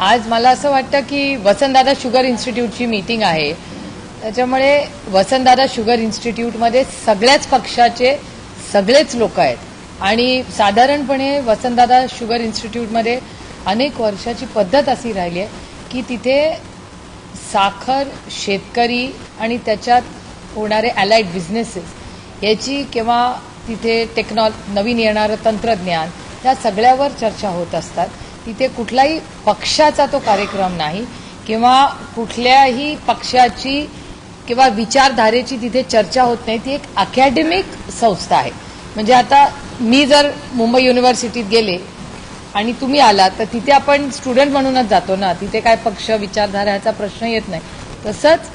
आज मला असं वाटतं की वसंतदादा शुगर इन्स्टिट्यूटची मीटिंग आहे. त्याच्यामुळे वसंतदादा शुगर इन्स्टिट्यूटमध्ये सगळ्याच पक्षाचे सगळेच लोक आहेत. आणि साधारणपणे वसंतदादा शुगर इन्स्टिट्यूटमध्ये अनेक वर्षाची पद्धत अशी राहिली आहे की तिथे साखर शेतकरी आणि त्याच्यात होणारे अलाइड बिझनेसेस याची किंवा तिथे टेक्नॉ नवीन येणारं तंत्रज्ञान या सगळ्यावर चर्चा होत असतात. तिथे कुठलाही पक्षाचा तो कार्यक्रम नाही किंवा कुठल्याही पक्षाची किंवा विचारधारेची तिथे चर्चा होत नाही. ती एक अकॅडमिक संस्था आहे. म्हणजे आता मी जर मुंबई युनिव्हर्सिटीत गेले आणि तुम्ही आलात तर तिथे आपण स्टुडंट म्हणूनच जातो ना. तिथे काय पक्ष विचारधारा ह्याचा प्रश्न येत नाही. तसंच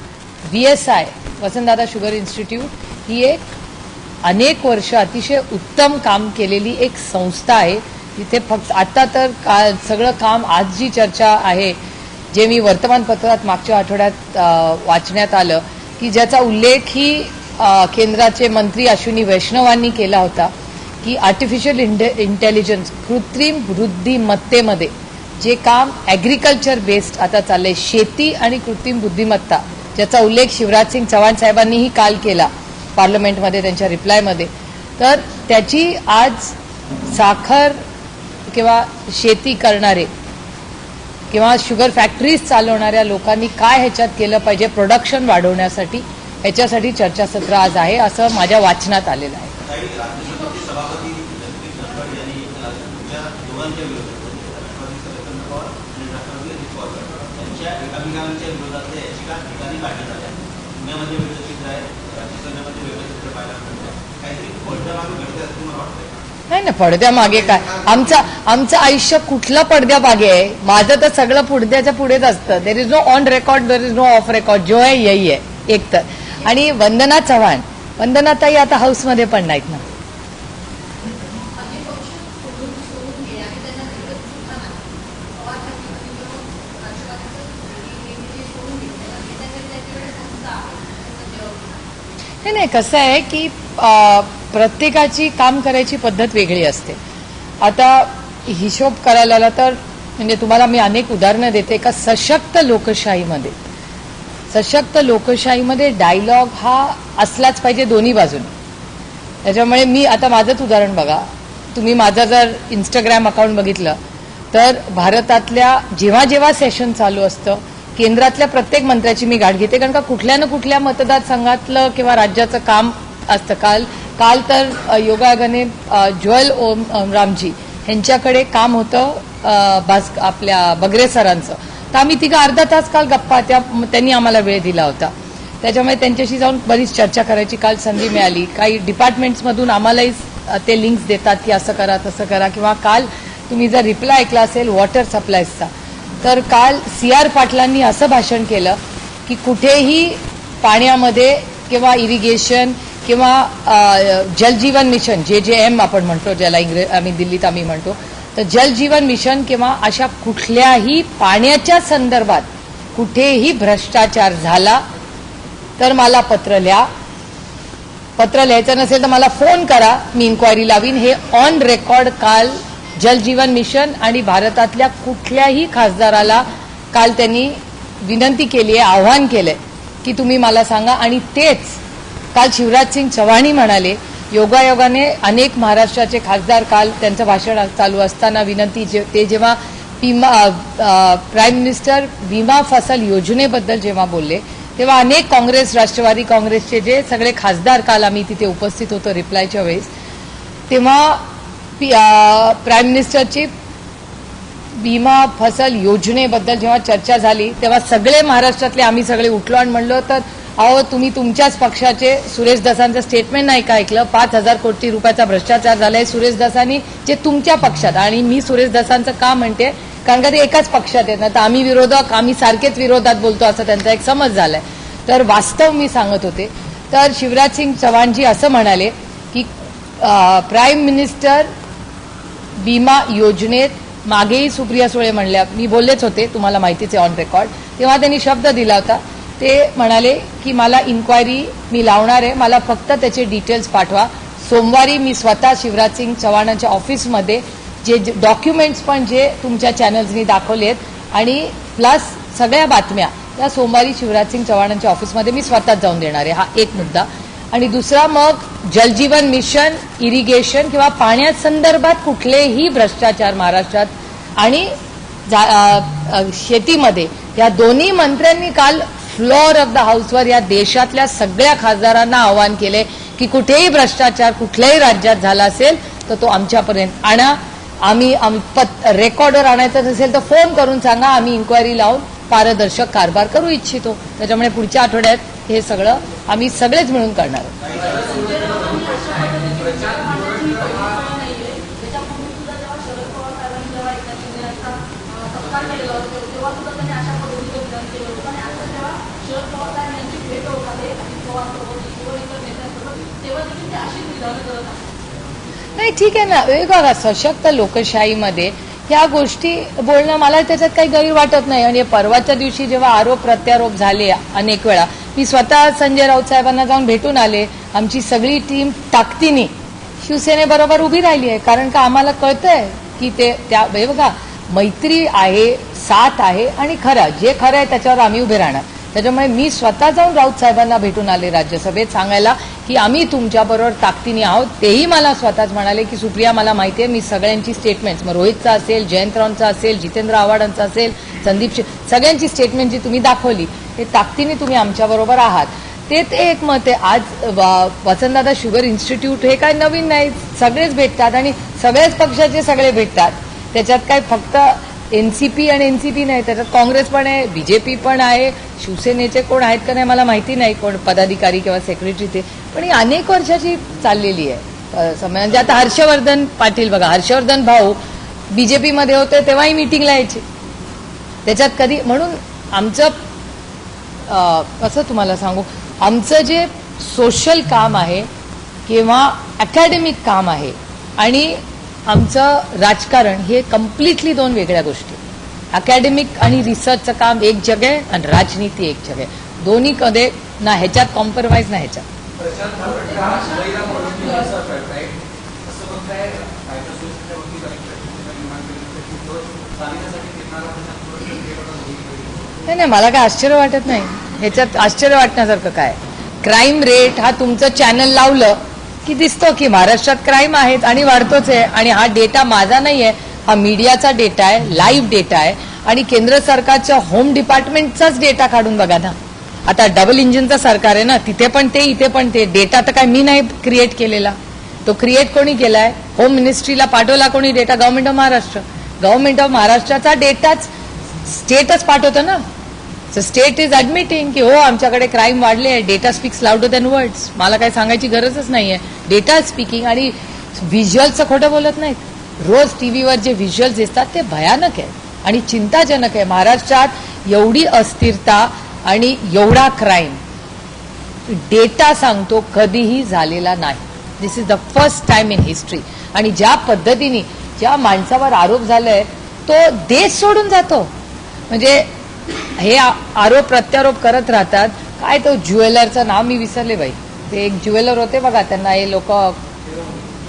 B S I Vasantdada sugar institute ही एक अनेक वर्ष अतिशय उत्तम काम केलेली एक संस्था आहे. तिथे फक्त आत्ता तर का सगळं काम आज जी चर्चा आहे जे मी वर्तमानपत्रात मागच्या आठवड्यात वाचण्यात आलं की ज्याचा उल्लेख ही केंद्राचे मंत्री अश्विनी वैष्णवांनी केला होता की आर्टिफिशियल इंटेलिजन्स कृत्रिम बुद्धिमत्तेमध्ये जे काम ॲग्रिकल्चर बेस्ड आता चाललंय शेती आणि कृत्रिम बुद्धिमत्ता ज्याचा उल्लेख शिवराज सिंग चव्हाण साहेबांनीही काल केला पार्लमेंटमध्ये त्यांच्या रिप्लायमध्ये तर त्याची आज साखर किंवा शेती करणारे किंवा शुगर फॅक्टरीज चालवणाऱ्या लोकांनी काय ह्याच्यात केलं पाहिजे प्रोडक्शन वाढवण्यासाठी ह्याच्यासाठी चर्चासत्र आज आहे असं माझ्या वाचनात आलेलं आहे. काहीतरी नाही ना पडद्या मागे काय? आमचं आमचं आयुष्य कुठलं पडद्यामागे आहे? माझं तर सगळं पुडद्याच्या पुढेच असतं. There is no on record there is no off record जो आहे यही आहे एक तर. आणि वंदना चव्हाण. वंदना ताई आता हाऊसमध्ये पण नाहीत ना. नाही नाही कसं आहे की प्रत्येकाची काम करायची पद्धत वेगळी असते. आता हिशोब करायला आला तर म्हणजे तुम्हाला मी अनेक उदाहरणं देते. का सशक्त लोकशाहीमध्ये. सशक्त लोकशाहीमध्ये डायलॉग हा असलाच पाहिजे दोन्ही बाजूने. त्याच्यामुळे मी आता माझंच उदाहरण बघा. तुम्ही माझं जर इंस्टाग्राम अकाउंट बघितलं तर भारतातल्या जेव्हा जेव्हा सेशन चालू असतं केंद्रातल्या प्रत्येक मंत्र्याची मी गाठ घेते. कारण का कुठल्या ना कुठल्या मतदारसंघातलं किंवा राज्याचं काम असतं. काल काल तर योगायोगाने ज्वेल ओम ओम रामजी यांच्याकडे काम होतं भास आपल्या बगरे सरांचं. तर आम्ही तिघं अर्धा तास काल गप्पा त्या त्यांनी आम्हाला वेळ दिला होता. त्याच्यामुळे त्यांच्याशी जाऊन बरीच चर्चा करायची. काल संधी मिळाली. काही डिपार्टमेंट्समधून आम्हालाही ते लिंक्स देतात की असं करा तसं करा. किंवा काल तुम्ही जर रिप्लाय ऐकला असेल वॉटर सप्लायजचा तर काल सी आर पाटलांनी असं भाषण केलं की कुठेही पाण्यामध्ये किंवा इरिगेशन किंवा जल जलजीवन मिशन जे जे एम आपण म्हणतो ज्याला इंग्रज आम्ही दिल्लीत आम्ही म्हणतो तर जलजीवन मिशन किंवा अशा कुठल्याही पाण्याच्या संदर्भात कुठेही भ्रष्टाचार झाला तर मला पत्र लिहा. पत्र लिहायचं नसेल तर मला फोन करा. मी इन्क्वायरी लावीन. हे ऑन रेकॉर्ड काल जलजीवन मिशन आणि भारतातल्या कुठल्याही खासदाराला काल त्यांनी विनंती केली आहे आव्हान केलंय की तुम्ही मला सांगा. आणि तेच काल शिवराज सिंग चव्हाणी म्हणाले योगायोगाने अनेक महाराष्ट्राचे खासदार काल त्यांचं भाषण चालू असताना विनंती जे- ते जेव्हा पिमा प्राईम मिनिस्टर विमा फसल योजनेबद्दल जेव्हा बोलले तेव्हा अनेक काँग्रेस राष्ट्रवादी काँग्रेसचे जे सगळे खासदार काल आम्ही तिथे उपस्थित होतो रिप्लायच्या वेळेस तेव्हा प्राईम मिनिस्टरची विमा फसल योजनेबद्दल जेव्हा चर्चा झाली तेव्हा सगळे महाराष्ट्रातले आम्ही सगळे उठलो आणि म्हणलो तर अहो तुम्ही तुमच्याच पक्षाचे सुरेश दसांचं स्टेटमेंट नाही का ऐकलं? पाच हजार कोटी रुपयाचा भ्रष्टाचार झालाय सुरेश दसांनी जे तुमच्या पक्षात आणि मी सुरेश दसांचं का म्हणते? कारण का ते एकाच पक्षात आहेत ना? तर आम्ही विरोधक आम्ही सारखेच विरोधात बोलतो असं त्यांचा एक समज झालाय. तर वास्तव मी सांगत होते. तर शिवराज सिंग चव्हाणजी असं म्हणाले की प्राईम मिनिस्टर विमा योजनेत मागेही सुप्रिया सुळे म्हणल्या. मी बोललेच होते तुम्हाला माहितीच आहे ऑन रेकॉर्ड तेव्हा त्यांनी शब्द दिला होता ते म्हणाले की मला इन्क्वायरी मी लावणार आहे. मला फक्त त्याचे डिटेल्स पाठवा. सोमवारी मी स्वतः शिवराज सिंग चव्हाणांच्या ऑफिसमध्ये जे डॉक्युमेंट्स पण जे तुमच्या चॅनल्सनी दाखवले आहेत आणि प्लस सगळ्या बातम्या त्या सोमवारी शिवराज सिंग चव्हाणांच्या ऑफिसमध्ये मी स्वतःच जाऊन देणार आहे. हा एक मुद्दा. आणि दुसरा मग जलजीवन मिशन इरिगेशन किंवा पाण्यासंदर्भात कुठलेही भ्रष्टाचार महाराष्ट्रात आणि जा- शेतीमध्ये या दोन्ही मंत्र्यांनी काल फ्लोर ऑफ द हाऊसवर या देशातल्या सगळ्या खासदारांना आवाहन केले की कुठेही भ्रष्टाचार कुठल्याही राज्यात झाला असेल तर तो आमच्यापर्यंत आणा. आम्ही रेकॉर्डवर पत- रेकॉर्डर आणायचं असेल तर फोन करून सांगा. आम्ही इन्क्वायरी लावून पारदर्शक कारभार करू इच्छितो. त्याच्यामुळे पुढच्या आठवड्यात हे सगळं आम्ही सगळेच मिळून करणार आहोत. नाही ठीक आहे ना. बघा सशक्त लोकशाहीमध्ये ह्या गोष्टी बोलणं मला त्याच्यात काही गैर वाटत नाही. आणि परवाच्या दिवशी जेव्हा आरोप प्रत्यारोप झाले अनेक वेळा मी स्वतः संजय राऊत साहेबांना जाऊन भेटून आले. आमची सगळी टीम ताकदीने शिवसेनेबरोबर उभी राहिली आहे. कारण का आम्हाला कळतंय की ते त्या बघा मैत्री आहे साथ आहे आणि खरं जे खरं आहे त्याच्यावर आम्ही उभे राहणार. त्याच्यामुळे मी स्वतः जाऊन राऊत साहेबांना भेटून आले राज्यसभेत सांगायला की आम्ही तुमच्याबरोबर ताकदीने आहोत. तेही मला स्वतःच म्हणाले की सुप्रिया मला माहिती आहे मी सगळ्यांची स्टेटमेंट्स मग रोहितचा असेल जयंतरावांचा असेल जितेंद्र आव्हाडांचा असेल संदीप शे- सगळ्यांची स्टेटमेंट जी तुम्ही दाखवली ते ताकदीने तुम्ही आमच्याबरोबर आहात. ते ते एक मत आहे. आज वसंतदादा शुगर इन्स्टिट्यूट हे काय नवीन नाही. सगळेच भेटतात आणि सगळ्याच पक्षाचे सगळे भेटतात. त्याच्यात काय फक्त एनसीपी आणि एनसीपी नाही त्याच्यात काँग्रेस पण आहे बीजेपी पण आहे शिवसेनेचे कोण आहेत का नाही मला माहिती नाही कोण पदाधिकारी किंवा सेक्रेटरी ते. पण ही अनेक वर्षाची चाललेली आहे. म्हणजे आता हर्षवर्धन पाटील बघा हर्षवर्धन भाऊ बीजेपीमध्ये होते तेव्हाही मिटिंगला यायचे. त्याच्यात कधी म्हणून आमचं कसं तुम्हाला सांगू आमचं जे सोशल काम आहे किंवा अकॅडमिक काम आहे आणि आमचं राजकारण हे कम्प्लिटली दोन वेगळ्या गोष्टी. अकॅडमिक आणि रिसर्चचं काम एक जग आहे आणि राजनीती एक जग आहे. दोन्ही कधी ना ह्याच्यात कॉम्प्रोमाइज ना ह्याच्यात. नाही नाही मला काय आश्चर्य वाटत नाही. ह्याच्यात आश्चर्य वाटण्यासारखं काय? क्राईम रेट हा तुमचं चॅनल लावलं की दिसतो की महाराष्ट्रात क्राईम आहेत आणि वाढतोच आहे. आणि हा डेटा माझा नाही आहे हा मीडियाचा डेटा आहे लाईव्ह डेटा आहे. आणि केंद्र सरकारच्या होम डिपार्टमेंटचाच डेटा काढून बघा ना. आता डबल इंजिनचं सरकार आहे ना तिथे पण ते इथे पण ते. डेटा तर काय मी नाही क्रिएट केलेला. तो क्रिएट कोणी केलाय? होम मिनिस्ट्रीला पाठवला कोणी data government of Maharashtra government of महाराष्ट्राचा डेटाच स्टेटच पाठवतं ना. सो स्टेट इज ॲडमिटिंग की हो आमच्याकडे क्राईम वाढले आहे. Data speaks louder than words मला काही सांगायची गरजच नाही आहे डेटा स्पीकिंग आणि व्हिज्युअल्सचं खोटं बोलत नाहीत. रोज टी व्हीवर जे व्हिज्युअल्स दिसतात ते भयानक आहे. आणि चिंताजनक आहे. महाराष्ट्रात एवढी अस्थिरता आणि एवढा क्राईम डेटा सांगतो कधीही झालेला नाही. This is the first time in history आणि ज्या पद्धतीने ज्या माणसावर आरोप झालाय तो देश सोडून जातो. म्हणजे हे आरोप प्रत्यारोप करत राहतात. काय तो ज्वेलरचं नाव मी विसरले बाई. ते एक ज्वेलर होते बघा त्यांना हे लोक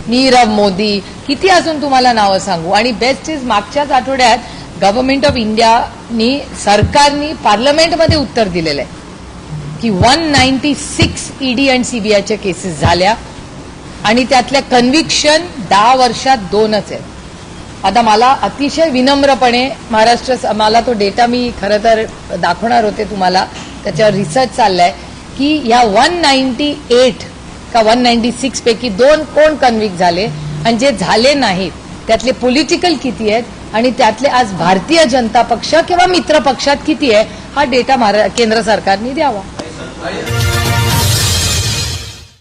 नीरव मोदी किती अजून तुम्हाला नावं सांगू? आणि बेस्ट इज मागच्याच आठवड्यात गव्हर्नमेंट ऑफ इंडियानी सरकारनी पार्लमेंटमध्ये उत्तर दिलेलं आहे की one ninety six ED and सीबीआयच्या केसेस झाल्या. आणि त्यातल्या कन्व्हिक्शन दहा वर्षात दोनच आहेत. आता मला अतिशय विनम्रपणे महाराष्ट्र मला तो डेटा मी खरं तर दाखवणार होते तुम्हाला. त्याच्यावर रिसर्च चाललाय की ह्या वन नाईन्टी एट का वन नाईन्टी सिक्स पैकी दोन कोण कन्व्हिक झाले आणि जे झाले नाहीत त्यातले पॉलिटिकल किती आहेत आणि त्यातले आज भारतीय जनता पक्ष किंवा मित्र पक्षात किती आहे हा डेटा महारा- केंद्र सरकारने द्यावा.